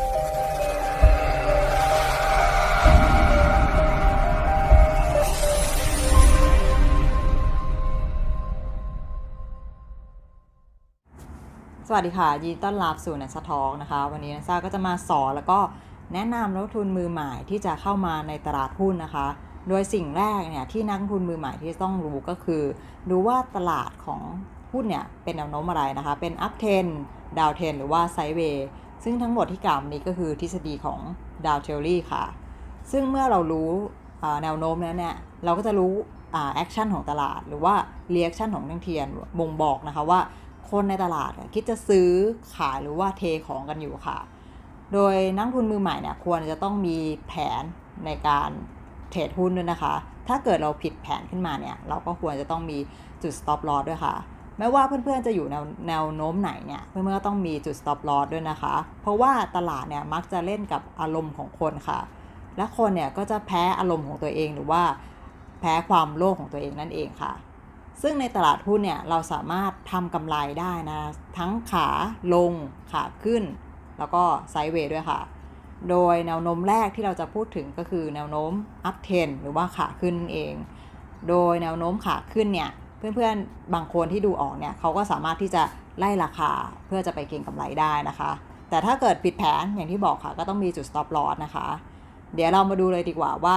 สวัสดีค่ะยินดีต้อนรับสู่นัสทองนะคะ วันนี้นัสซาก็จะมาสอนแล้วก็แนะนำนักลงทุนมือใหม่ที่จะเข้ามาในตลาดหุ้นนะคะ โดยสิ่งแรกเนี่ยที่นักลงทุนมือใหม่ที่ต้องรู้ก็คือดูว่าตลาดของหุ้นเนี่ยเป็นแนวโน้มอะไรนะคะ เป็น up trend down ten หรือว่า sideways ซึ่งทั้งหมดที่กล่าวมานี้ก็คือทฤษฎีของ down theory ค่ะ ซึ่งเมื่อเรารู้แนวโน้มแล้วเนี่ย เราก็จะรู้แอคชั่นของตลาด หรือว่า reaction ของนักเทียนบ่งบอกนะคะว่าคนในตลาดคิดจะซื้อขายหรือว่าเทของกันอยู่ค่ะ โดยนักทุนมือใหม่เนี่ยควรจะต้องมีแผนในการเทรดหุ้นด้วยนะคะ ถ้าเกิดเราผิดแผนขึ้นมาเนี่ย เราก็ควรจะต้องมีจุด stop loss ด้วยค่ะ ไม่ว่าเพื่อนๆจะอยู่แนวแนวโน้มไหนเนี่ยเพื่อนๆก็ต้องมีจุด stop loss ด้วยนะคะ เพราะว่าตลาดเนี่ยมักจะเล่นกับอารมณ์ของคนค่ะ และคนเนี่ยก็จะแพ้อารมณ์ของตัวเองหรือว่าแพ้ความโลภของตัวเองนั่นเองค่ะ ซึ่งในตลาดหุ้นเนี่ยเราสามารถทำกำไรได้นะ ทั้งขาลงขาขึ้น แล้วก็ไซด์เวย์ด้วยค่ะ โดยแนวโน้มแรกที่เราจะพูดถึงก็คือแนวโน้ม up trend หรือว่าขาขึ้นเอง โดยแนวโน้มขาขึ้นเนี่ย เพื่อนๆ บางคนที่ดูออกเนี่ยเขาก็สามารถที่จะไล่ราคาเพื่อจะไปเก็งกำไรได้นะคะ แต่ถ้าเกิดผิดแผนอย่างที่บอกค่ะก็ต้องมีจุด stop loss นะคะ เดี๋ยวเรามาดูเลยดีกว่าว่า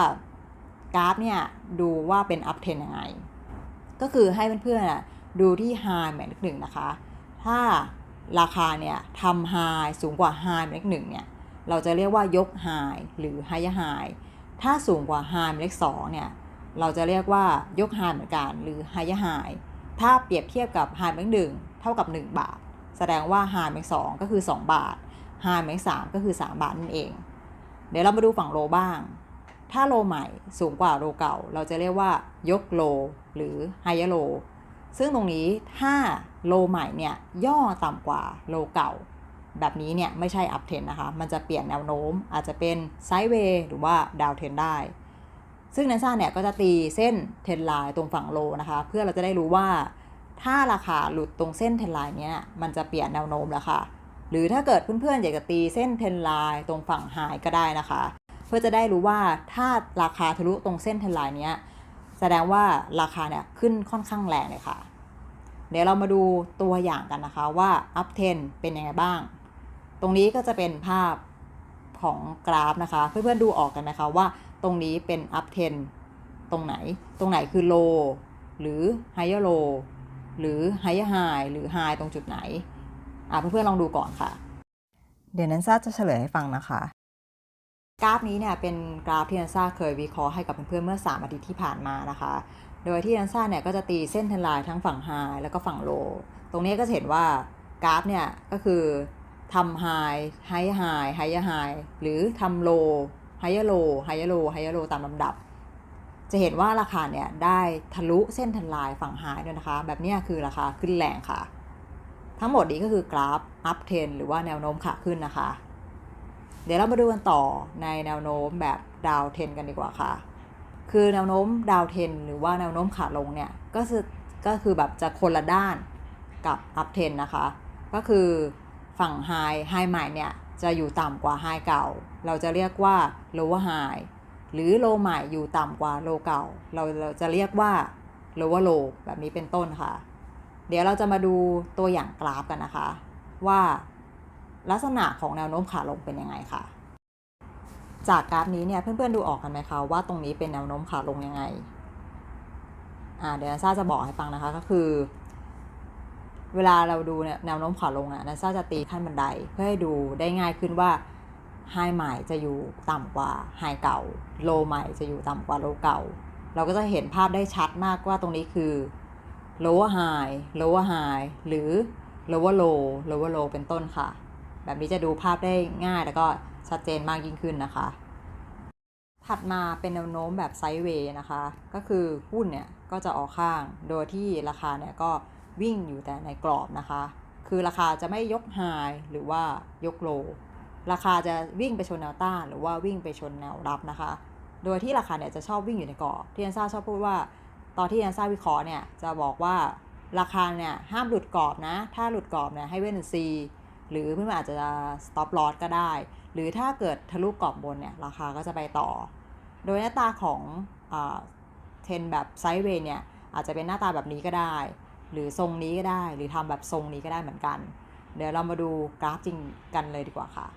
กราฟเนี่ยดูว่าเป็น up trend ยังไง ก็คือให้เพื่อนๆดูที่ high หมายเลขหนึ่งนะคะ ถ้าราคาเนี่ยทำ high สูงกว่า high หมายเลขหนึ่งเนี่ยเราจะเรียกว่ายก high หรือ higher high ถ้าสูงกว่า high หมายเลขสองเนี่ย เราจะเรียกว่ายก high เหมือนกันหรือ higher high ถ้าเปรียบเทียบกับ high หมายเลขหนึ่งเท่ากับ 1 บาท แสดงว่า high หมายเลขสองก็คือ 2 บาท high หมายเลขสามก็คือ 3 บาทนั่นเอง เดี๋ยวเรามาดูฝั่งโลบ้าง ถ้าโลใหม่สูงกว่าโลเก่า เราจะเรียกว่ายกโล หรือไฮยโล ซึ่งตรงนี้ถ้าโลใหม่เนี่ยย่อต่ำกว่าโลเก่า แบบนี้เนี่ยไม่ใช่อัพเทนนะคะ มันจะเปลี่ยนแนวโน้มอาจจะเป็นไซด์เวย์หรือว่าดาวเทนได้ ซึ่งนันซ่าเนี่ยก็จะตีเส้นเทนไลน์ตรงฝั่งโลนะคะ เพื่อเราจะได้รู้ว่าถ้าราคาหลุดตรงเส้นเทนไลน์เนี้ยมันจะเปลี่ยนแนวโน้มแล้วค่ะ หรือถ้าเกิดเพื่อนๆอยากจะตีเส้นเทนไลน์ตรงฝั่งไฮก็ได้นะคะ เพื่อจะได้รู้ว่าถ้าราคาทะลุตรงเส้นเทนไลน์เนี้ยแสดงว่าราคาเนี่ยขึ้นค่อนข้างแรงเลยค่ะ เดี๋ยวเรามาดูตัวอย่างกันนะคะว่า up trend เป็นยังไงบ้าง ตรงนี้ก็จะเป็นภาพของกราฟนะคะ เพื่อนๆดูออกกันไหมคะว่า ตรงนี้เป็น up trend ตรงไหน ตรงไหนคือ low หรือ higher low หรือ higher high หรือ high ตรงจุดไหน อะเพื่อนๆลองดูก่อนค่ะ เดี๋ยวนันซ่าจะเฉลยให้ฟังนะคะ กราฟนี้เนี่ยเป็นกราฟที่นันซ่าเคยวิเคราะห์ให้กับเพื่อนๆเมื่อ 3 อาทิตย์ที่ผ่านมานะคะ โดยที่นันซ่าเนี่ยก็จะตีเส้นเทนไลน์ทั้งฝั่งไฮแล้วก็ฝั่งโลตรงนี้ก็จะเห็นว่ากราฟเนี่ยก็คือทำไฮไฮไฮไฮไฮหรือทำโล ไฮโลไฮโลไฮโลตามลำดับ จะเห็นว่าราคาเนี่ยได้ทะลุเส้นเทนไลน์ฝั่งไฮด้วยนะคะ แบบนี้คือราคาขึ้นแรงค่ะ ทั้งหมดนี้ก็คือกราฟ up trend หรือว่าแนวโน้มขาขึ้นนะคะ เดี๋ยวเรามาดูกันต่อในแนวโน้มแบบดาวเทนกันดีกว่าค่ะ คือแนวโน้มดาวเทนหรือว่าแนวโน้มขาลงเนี่ยก็คือก็คือแบบจะคนละด้านกับอัพเทนนะคะ ก็คือฝั่งไฮไฮใหม่เนี่ยจะอยู่ต่ำกว่าไฮเก่า เราจะเรียกว่า lower high หรือโลใหม่อยู่ต่ำกว่าโลเก่า เราเราจะเรียกว่า lower low แบบนี้เป็นต้นค่ะ เดี๋ยวเราจะมาดูตัวอย่างกราฟกันนะคะ ว่าลักษณะของแนวโน้มขาลงเป็นยังไงค่ะ จากกราฟนี้เนี่ยเพื่อนๆดูออกกันไหมคะว่าตรงนี้เป็นแนวโน้มขาลงยังไงอ่าเดี๋ยวนซ่าจะบอกให้ฟังนะคะก็คือ เวลาเราดูเนี่ยแนวโน้มขาลงนะนันซ่าจะตีขั้นบันไดเพื่อให้ดูได้ง่ายขึ้นว่า ไฮใหม่จะอยู่ต่ำกว่าไฮเก่า โลใหม่จะอยู่ต่ำกว่าโลเก่า เราก็จะเห็นภาพได้ชัดมากว่าตรงนี้คือ lower high lower high หรือ lower low lower low เป็นต้นค่ะ แบบนี้จะดูภาพได้ง่ายแล้วก็ชัดเจนมากยิ่งขึ้นนะคะ ถัดมาเป็นแนวโน้มแบบไซด์เวย์นะคะ ก็คือหุ้นเนี่ยก็จะออกข้าง โดยที่ราคาเนี่ยก็วิ่งอยู่แต่ในกรอบนะคะ คือราคาจะไม่ยกไฮหรือว่ายกโล ราคาจะวิ่งไปชนแนวต้านหรือว่าวิ่งไปชนแนวรับนะคะ โดยที่ราคาเนี่ยจะชอบวิ่งอยู่ในกรอบที่แอนซ่าชอบพูดว่า ตอนที่แอนซ่าวิเคราะห์เนี่ยจะบอกว่าราคาเนี่ยห้ามหลุดกรอบนะ ถ้าหลุดกรอบเนี่ยให้เว้นซีหรือเพื่อนอาจจะ stop loss ก็ได้ หรือถ้าเกิดทะลุกรอบบนเนี่ยราคาก็จะไปต่อ โดยหน้าตาของเทรนแบบไซด์เวย์เนี่ยอาจจะเป็นหน้าตาแบบนี้ก็ได้ หรือทรงนี้ก็ได้ หรือทำแบบทรงนี้ก็ได้เหมือนกัน เดี๋ยวเรามาดูกราฟจริงกันเลยดีกว่าค่ะ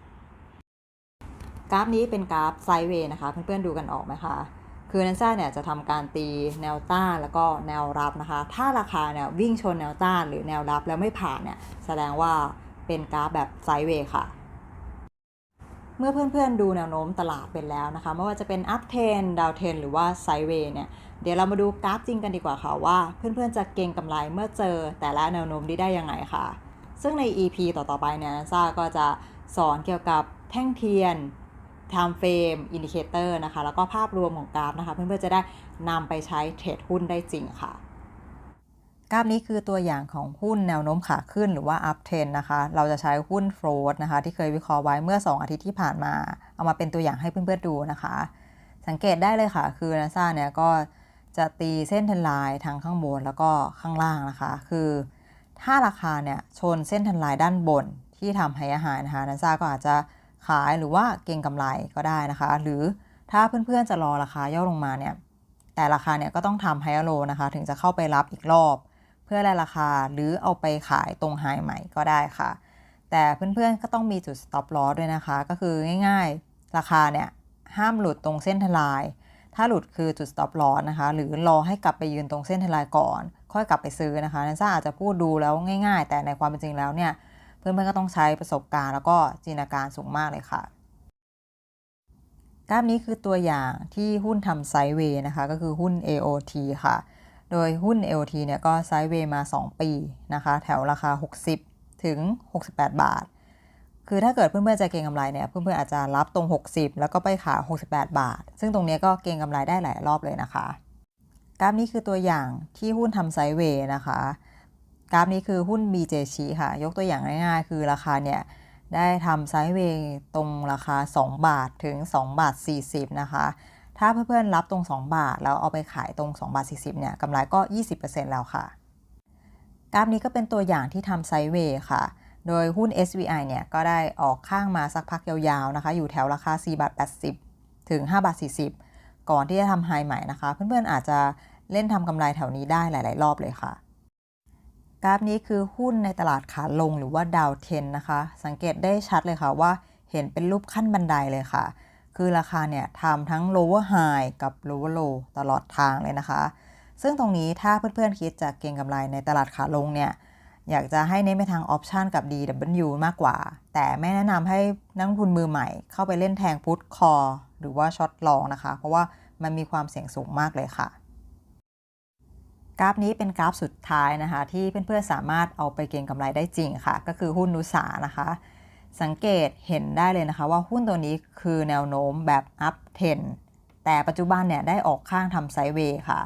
กราฟนี้เป็นกราฟไซด์เวย์นะคะ เพื่อนๆดูกันออกไหมคะ คือนันซ่าเนี่ยจะทำการตีแนวต้านแล้วก็แนวรับนะคะ ถ้าราคาเนี่ยวิ่งชนแนวต้านหรือแนวรับแล้วไม่ผ่านเนี่ยแสดงว่าเป็นกราฟแบบไซด์เวย์ค่ะเมื่อเพื่อนๆดูแนวโน้มตลาดเป็นแล้วนะคะ ไม่ว่าจะเป็นอัพเทนดาวเทนหรือว่าไซด์เวย์เนี่ย เดี๋ยวเรามาดูกราฟจริงกันดีกว่าค่ะว่า เพื่อนๆจะเก็งกำไรเมื่อเจอแต่ละแนวโน้มนี้ได้ยังไงค่ะ ซึ่งใน EP ต่อๆไปเนี่ยซ่าก็จะสอนเกี่ยวกับแท่งเทียน time frame indicator นะคะ แล้วก็ภาพรวมของกราฟนะคะ เพื่อนๆจะได้นำไปใช้เทรดหุ้นได้จริงค่ะ กราฟนี้คือตัวอย่างของหุ้นแนวโน้มขาขึ้นหรือว่า up trend นะคะ เราจะใช้หุ้น float นะคะ ที่เคยวิเคราะห์ไว้เมื่อ 2 อาทิตย์ที่ผ่านมา เอามาเป็นตัวอย่างให้เพื่อนๆดูนะคะ สังเกตได้เลยค่ะ คือนาซาเนี่ยก็จะตีเส้นเทนไลน์ทั้งข้างบนแล้วก็ข้างล่างนะคะ คือถ้าราคาเนี่ยชนเส้นเทนไลน์ด้านบนที่ทำให้อาหารนะคะนาซาก็อาจจะ ขายหรือว่าเก็งกำไรก็ได้นะคะ หรือถ้าเพื่อนๆจะรอราคาย่อลงมาเนี่ยแต่ราคาเนี่ยก็ต้องทำไฮโลนะคะ ถึงจะเข้าไปรับอีกรอบ เพื่อแลราคาหรือเอาไปขายตรงไฮใหม่ก็ได้ค่ะ แต่เพื่อนๆก็ต้องมีจุด stop loss ด้วยนะคะ ก็คือง่ายๆ ราคาเนี่ยห้ามหลุดตรงเส้นทลาย ถ้าหลุดคือจุด stop loss นะคะ หรือรอให้กลับไปยืนตรงเส้นทลายก่อน ค่อยกลับไปซื้อนะคะนันซ่าอาจจะพูดดูแล้วง่าย ๆ แต่ในความเป็นจริงแล้วเนี่ย เพื่อนๆก็ต้องใช้ประสบการณ์แล้วก็จินตนาการสูงมากเลยค่ะ กราฟนี้คือตัวอย่างที่หุ้นทำไซด์เวย์นะคะ ก็คือหุ้น AOT ค่ะ โดยหุ้น AOT เนี่ยก็ไซด์เวย์มา 2 ปีนะคะ แถวราคา 60 ถึง 68 บาท คือถ้าเกิดเพื่อนๆจะเก็งกำไรเนี่ยเพื่อนๆอาจจะรับตรง 60 แล้วก็ไปขาย 68 บาท ซึ่งตรงนี้ก็เก็งกำไรได้หลายรอบเลยนะคะ กราฟนี้คือตัวอย่างที่หุ้นทำไซด์เวย์นะคะ กราฟนี้คือหุ้น BJC ค่ะ ยกตัวอย่างง่ายๆ คือราคาเนี่ย ได้ทำไซด์เวย์ตรงราคา 2 บาทถึง 2 บาท 40 นะคะ ถ้าเพื่อนๆรับตรง 2 บาท แล้วเอาไปขายตรง 2 บาท 40 เนี่ยกำไรก็ 20%แล้วค่ะ กราฟนี้ก็เป็นตัวอย่างที่ทำไซด์เวย์ค่ะ โดยหุ้น SVI เนี่ย ก็ได้ออกข้างมาสักพักยาวๆนะคะ อยู่แถวราคา 4 บาท 80 ถึง 5 บาท 40 ก่อนที่จะทำไฮใหม่นะคะ เพื่อนๆอาจจะเล่นทำกำไรแถวนี้ได้หลาย ๆ รอบเลยค่ะ กราฟนี้คือหุ้นในตลาดขาลงหรือว่าดาวเทนนะคะ สังเกตได้ชัดเลยค่ะว่าเห็นเป็นรูปขั้นบันไดเลยค่ะ คือราคาเนี่ยทำทั้ง lower high กับ lower low ตลอดทางเลยนะคะ ซึ่งตรงนี้ถ้าเพื่อนๆคิดจะเก็งกำไรในตลาดขาลงเนี่ยอยากจะให้เน้นไปทางออปชันกับ DW มากกว่า แต่ไม่แนะนำให้นักลงทุนมือใหม่ เข้าไปเล่นแทงพุทคอหรือว่าช็อตลองนะคะ เพราะว่ามันมีความเสี่ยงสูงมากเลยค่ะ กราฟนี้เป็นกราฟสุดท้ายนะคะ ที่เพื่อนๆสามารถเอาไปเก็งกำไรได้จริงค่ะ ก็คือหุ้นนุสานะคะ สังเกตเห็นได้เลยนะคะ ว่าหุ้นตัวนี้คือแนวโน้มแบบ up trend แต่ปัจจุบันเนี่ยได้ออกข้างทำไซด์เวย์ค่ะ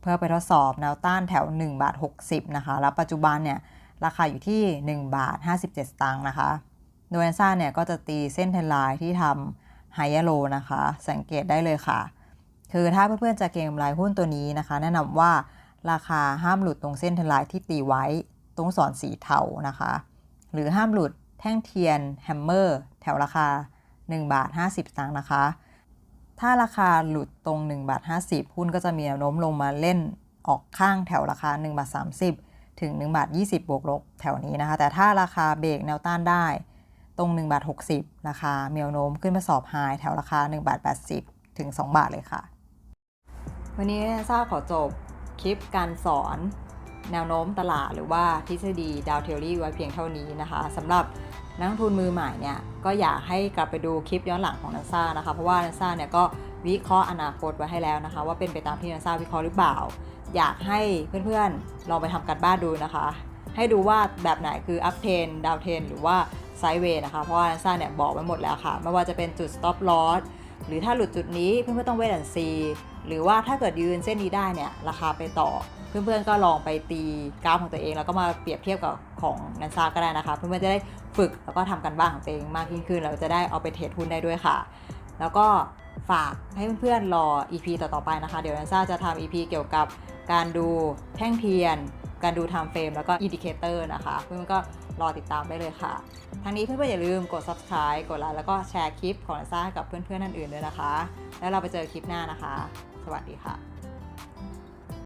เพื่อไปทดสอบแนวต้านแถว1บาท60นะคะ แล้วปัจจุบันเนี่ยราคาอยู่ที่1บาท57สตางค์นะคะ โดยนันซ่าเนี่ยก็จะตีเส้นเทนไลน์ที่ทำไฮยโลนะคะ สังเกตได้เลยค่ะ คือถ้าเพื่อนๆจะเก็งกำไรหุ้นตัวนี้นะคะ แนะนำว่า ราคาห้ามหลุดตรงเส้นเทลน์ที่ตีไว้ตรงสอนสีเทานะคะ หรือห้ามหลุดแท่งเทียนแฮมเมอร์แถวราคา 1 บาท 50สตางค์นะคะ ถ้าราคาหลุดตรง 1 บาท 50 หุ้นก็จะมีแนวโน้มลงมาเล่นออกข้างแถวราคา 1 บาท 30 ถึง 1 บาท 20 บวกลบแถวนี้นะคะ แต่ถ้าราคาเบรกแนวต้านได้ตรง 1 บาท 60 ราคามีแนวโน้มขึ้นมาสอบไฮแถวราคา 1 บาท 80 ถึง 2 บาทเลยค่ะ วันนี้ซ่าขอจบ คลิปการสอนแนวโน้มตลาดหรือว่าทฤษฎีดาวเทอรี่ไว้เพียงเท่านี้นะคะสำหรับนักทุนมือใหม่เนี่ยก็อยากให้กลับไปดูคลิปย้อนหลังของนันซ่านะคะ เพราะว่านันซ่าเนี่ยก็วิเคราะห์อนาคตไว้ให้แล้วนะคะ ว่าเป็นไปตามที่นันซ่าวิเคราะห์หรือเปล่า อยากให้เพื่อนๆลองไปทำกันบ้านดูนะคะ ให้ดูว่าแบบไหนคืออัพเทนดาวเทนหรือว่าไซด์เวย์นะคะ เพราะว่านันซ่าเนี่ยบอกไว้หมดแล้วค่ะ ไม่ว่าจะเป็นจุด stop loss หรือถ้าหลุดจุดนี้เพื่อนๆต้องเวทแอนซี หรือว่าถ้าเกิดยืนเส้นนี้ได้เนี่ยราคาไปต่อ เพื่อนๆก็ลองไปตีกราฟของตัวเอง แล้วก็มาเปรียบเทียบกับของนันซาก็ได้นะคะ เพื่อนๆจะได้ฝึกแล้วก็ทำกันบ้านของตัวเองมากยิ่งขึ้นเราจะได้เอาไปเทรดหุ้นได้ด้วยค่ะ แล้วก็ฝากให้เพื่อนๆรอ EP ต่อๆไปนะคะ เดี๋ยวนันซาจะทำ EP เกี่ยวกับการดูแท่งเทียน การดู time frame แล้วก็อินดิเคเตอร์นะคะ เพื่อนๆก็รอติดตามได้เลยค่ะทั้งนี้เพื่อนๆอย่าลืมกด subscribe กดไลค์แล้วก็แชร์คลิปของนันซ่ากับเพื่อนๆท่านอื่นด้วยนะคะ แล้วเราไปเจอคลิปหน้านะคะ สวัสดีค่ะ